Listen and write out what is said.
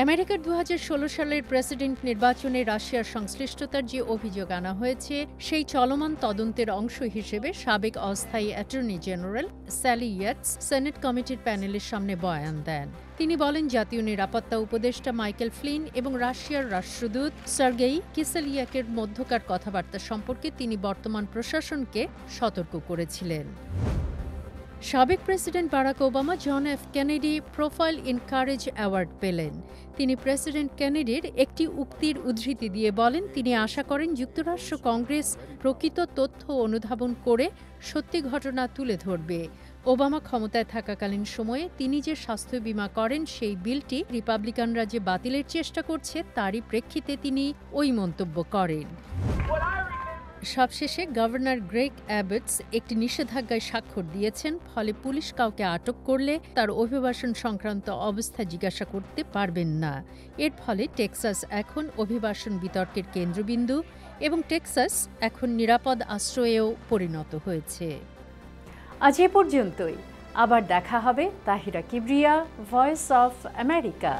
আমেরিকার দু হাজার ষোলো সালের প্রেসিডেন্ট নির্বাচনে রাশিয়ার সংশ্লিষ্টতার যে অভিযোগ আনা হয়েছে, সেই চলমান তদন্তের অংশ হিসেবে সাবেক অস্থায়ী attorney general Sally Yates Senate কমিটির প্যানেলের সামনে বয়ান দেন। তিনি বলেন, জাতীয় নিরাপত্তা উপদেষ্টা মাইকেল ফ্লিন এবং রাশিয়ার রাষ্ট্রদূত সার্গেই কিসেলিয়াকের মধ্যকার কথাবার্তা সম্পর্কে তিনি বর্তমান প্রশাসনকে সতর্ক করেছিলেন। সাবেক president Barack Obama John F Kennedy profile in courage award পেলেন। তিনি প্রেসিডেন্ট কেনেডির একটি উক্তির উদ্ধৃতি দিয়ে বলেন, তিনি আশা করেন যুক্তরাষ্ট্র কংগ্রেস প্রকৃত তথ্য অনুধাবন করে সত্যি ঘটনা তুলে ধরবে। ওবামা ক্ষমতায় থাকাকালীন সময়ে তিনি যে স্বাস্থ্য বীমা করেন, সেই বিলটি রিপাবলিকানরা যে বাতিলের চেষ্টা করছে, তারই প্রেক্ষিতে তিনি ওই মন্তব্য করেন। সবশেষে গভর্নর গ্রেগ অ্যাবটস একটি নিষেধাজ্ঞায় স্বাক্ষর দিয়েছেন, ফলে পুলিশ কাউকে আটক করলে তার অভিবাসন সংক্রান্ত অবস্থা জিজ্ঞাসা করতে পারবেন না। এর ফলে টেক্সাস এখন অভিবাসন বিতর্কের কেন্দ্রবিন্দু এবং টেক্সাস এখন নিরাপদ আশ্রয়েও পরিণত হয়েছে। আজ এ পর্যন্তই। আবার দেখা হবে Tahira Kibria Voice of America